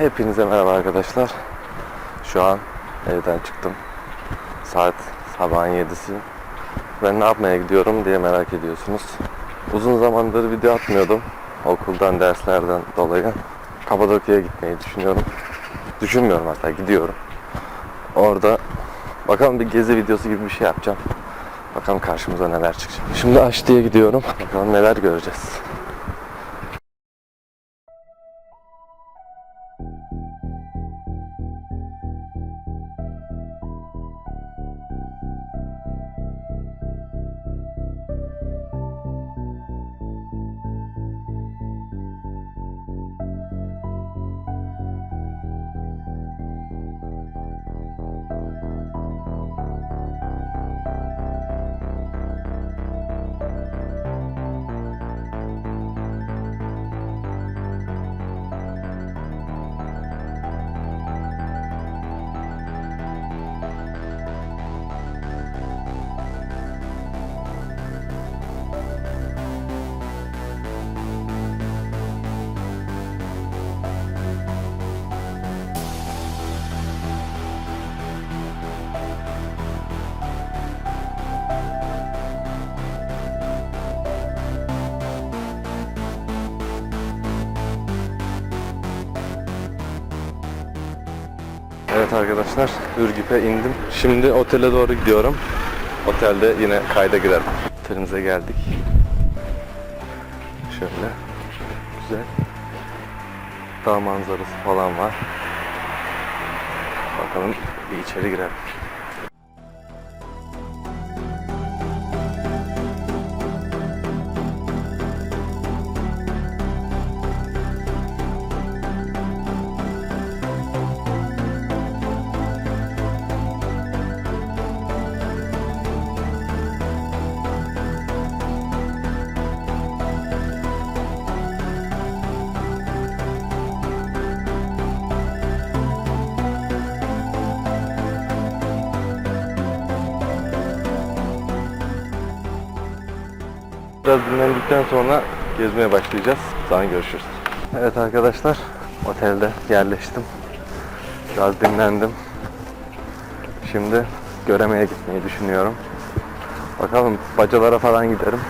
Hepinize merhaba arkadaşlar. Şu an evden çıktım. Saat sabahın 7'si. Ben ne yapmaya gidiyorum diye merak ediyorsunuz. Uzun zamandır video atmıyordum. Okuldan, derslerden dolayı. Kapadokya'ya gitmeyi düşünüyorum. Düşünmüyorum hatta gidiyorum. Orada bakalım bir gezi videosu gibi bir şey yapacağım. Bakalım karşımıza neler çıkacak. Şimdi Aşti'ye gidiyorum. Bakalım neler göreceğiz. Evet arkadaşlar, Ürgüp'e indim. Şimdi otele doğru gidiyorum. Otelde yine kayda girerim. Otelimize geldik. Şöyle. Güzel. Dağ manzarası falan var. Bakalım bir içeri girelim. Biraz dinlendikten sonra gezmeye başlayacağız. Sonra görüşürüz. Evet arkadaşlar, otelde yerleştim. Biraz dinlendim. Şimdi göremeye gitmeyi düşünüyorum. Bakalım bacalara falan giderim.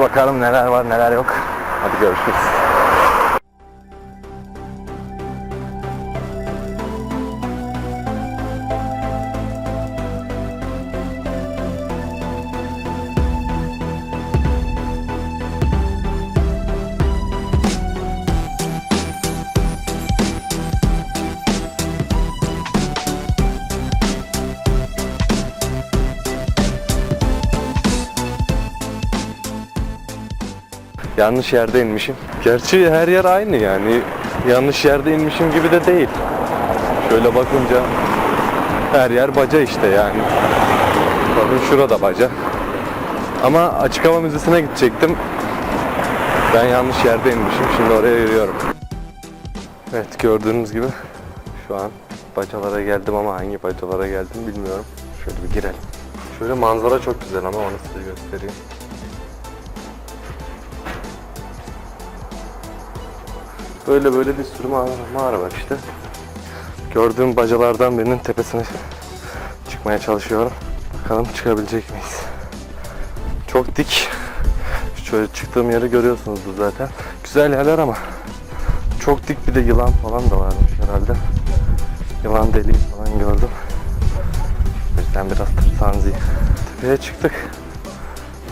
Bakalım neler var neler yok. Hadi görüşürüz. Yanlış yerde inmişim. Gerçi her yer aynı yani. Yanlış yerde inmişim gibi de değil. Şöyle bakınca her yer baca işte yani. Bakın şurada baca. Ama açık hava müzesine gidecektim. Ben yanlış yerde inmişim. Şimdi oraya yürüyorum. Evet gördüğünüz gibi şu an bacalara geldim ama hangi bacalara geldim bilmiyorum. Şöyle bir girelim. Şöyle manzara çok güzel ama onu size göstereyim. Böyle böyle bir sürü mağara, mağara var işte. Gördüğüm bacalardan birinin tepesine çıkmaya çalışıyorum. Bakalım çıkabilecek miyiz? Çok dik. Şöyle çıktığım yeri görüyorsunuzdur zaten. Güzel yerler ama çok dik bir de yılan falan da varmış herhalde. Yılan deliği falan gördüm. O yüzden biraz tırsanzıyım. Tepeye çıktık.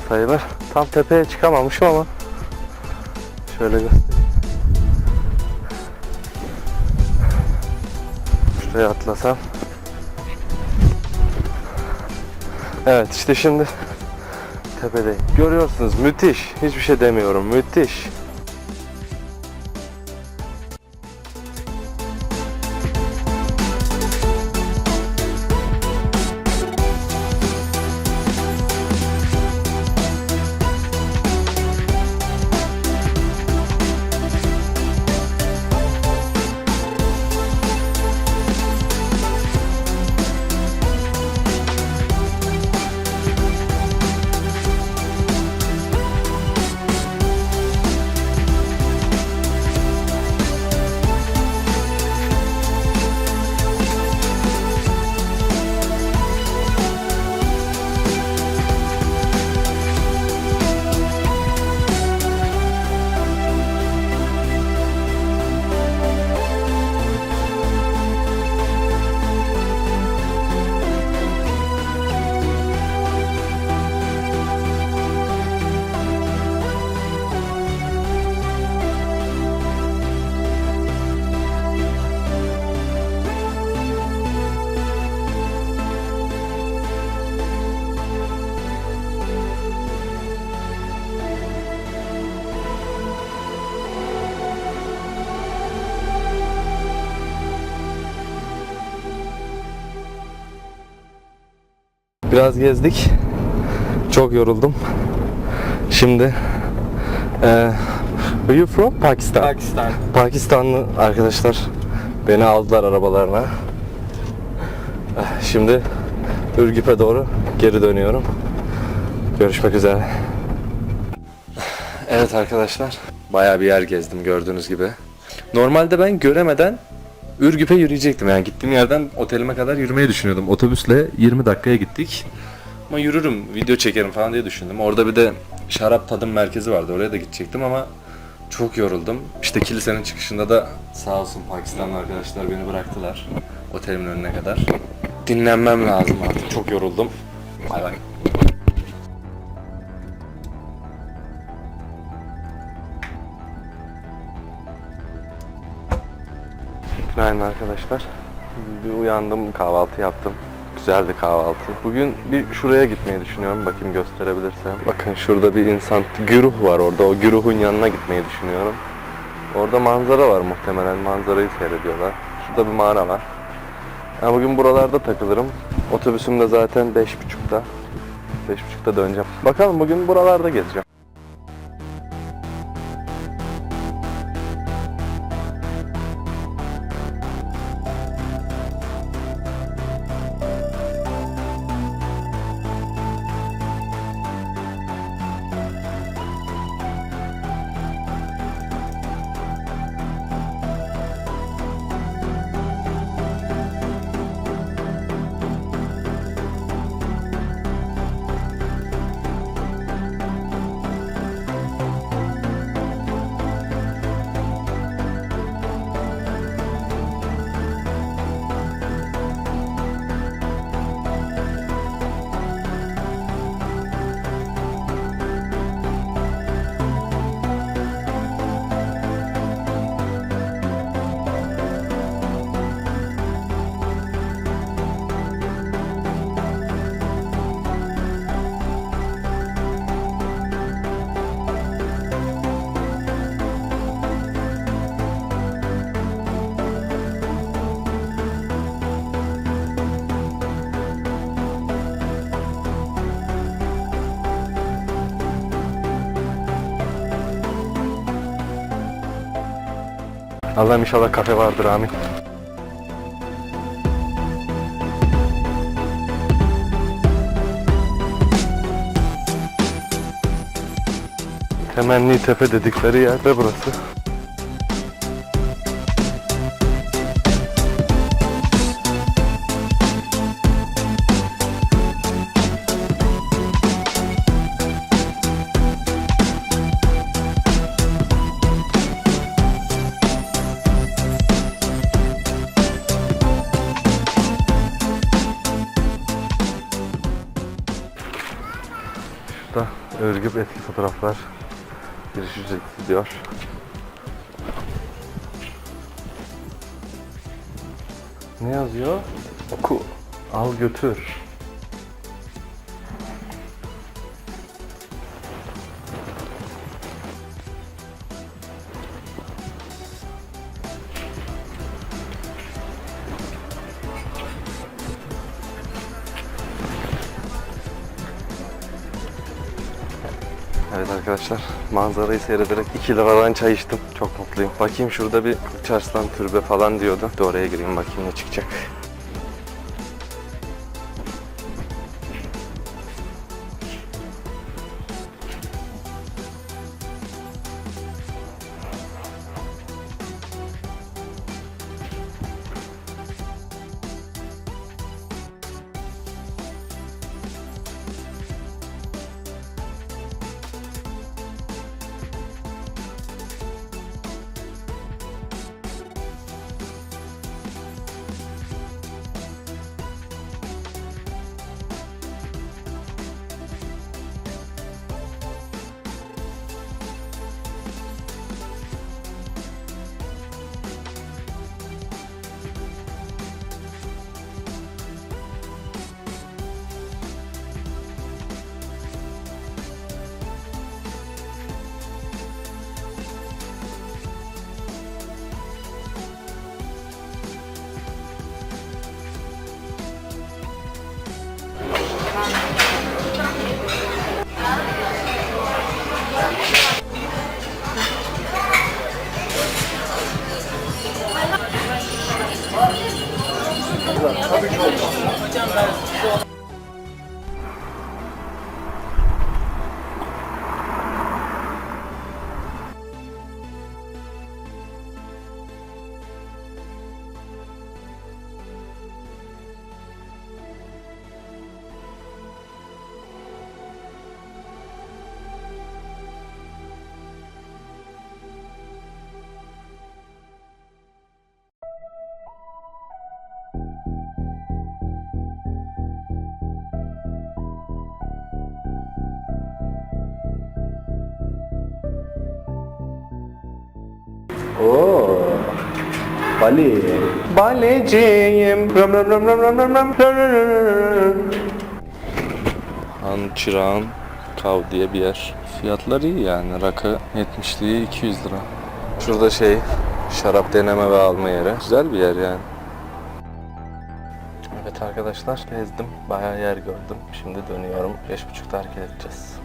Sayılır. Tam tepeye çıkamamışım ama şöyle göstereyim. Şuraya atlasam. Evet işte şimdi tepedeyim. Görüyorsunuz müthiş. Hiçbir şey demiyorum. Müthiş. Biraz gezdik. Çok yoruldum. Şimdi eee Are you from Pakistan? Pakistan. Pakistanlı arkadaşlar beni aldılar arabalarına. Eh, Şimdi Ürgüp'e doğru geri dönüyorum. Görüşmek üzere. Evet arkadaşlar. Bayağı bir yer gezdim gördüğünüz gibi. Normalde ben göremeden Ürgüp'e yürüyecektim. Yani gittiğim yerden otelime kadar yürümeyi düşünüyordum. Otobüsle 20 dakikaya gittik. Ama yürürüm, video çekerim falan diye düşündüm. Orada bir de şarap tadım merkezi vardı. Oraya da gidecektim ama çok yoruldum. İşte kilisenin çıkışında da sağ olsun Pakistanlı arkadaşlar beni bıraktılar. Otelimin önüne kadar. Dinlenmem lazım artık. Çok yoruldum. Bay bay. Günaydın arkadaşlar. Bir uyandım, kahvaltı yaptım. Güzeldi kahvaltı. Bugün bir şuraya gitmeyi düşünüyorum. Bakayım gösterebilirsem. Bakın şurada bir insan, güruh var orada. O güruhun yanına gitmeyi düşünüyorum. Orada manzara var muhtemelen. Manzarayı seyrediyorlar. Şurada bir mağara var. Ben bugün buralarda takılırım. Otobüsüm de zaten 5.30'da. 5.30'da döneceğim. Bakalım bugün buralarda gezeceğim. Allah'ım inşallah kafe vardır amin. Temenni Tepe dedikleri yer de burası. Örgüp eski fotoğraflar giriş diyor. Ne yazıyor? Oku. Al götür. Evet arkadaşlar manzarayı seyrederek 2 liradan çay içtim. Çok mutluyum. Bakayım şurada bir Çarslan türbe falan diyordu. Bir oraya gireyim bakayım ne çıkacak. 你 Bale. Baleciyim. Ram ram ram ram ram ram ram Han Çırağan Kav diye bir yer. Fiyatlar iyi yani. Rakı 70'liği 200 lira. Şurada şey şarap deneme ve alma yeri. Güzel bir yer yani. Evet arkadaşlar gezdim. Bayağı yer gördüm. Şimdi dönüyorum. 5.30'da hareket edeceğiz.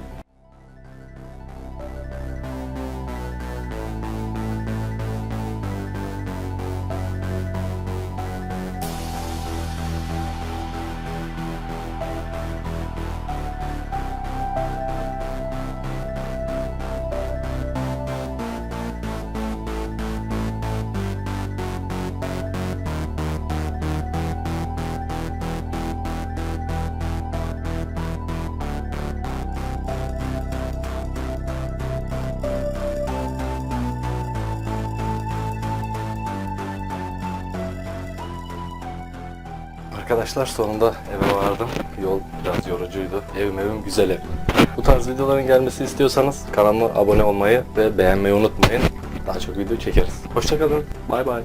Arkadaşlar sonunda eve vardım. Yol biraz yorucuydu. Evim evim güzel ev. Bu tarz videoların gelmesi istiyorsanız kanalıma abone olmayı ve beğenmeyi unutmayın. Daha çok video çekeriz. Hoşçakalın. Bay bay.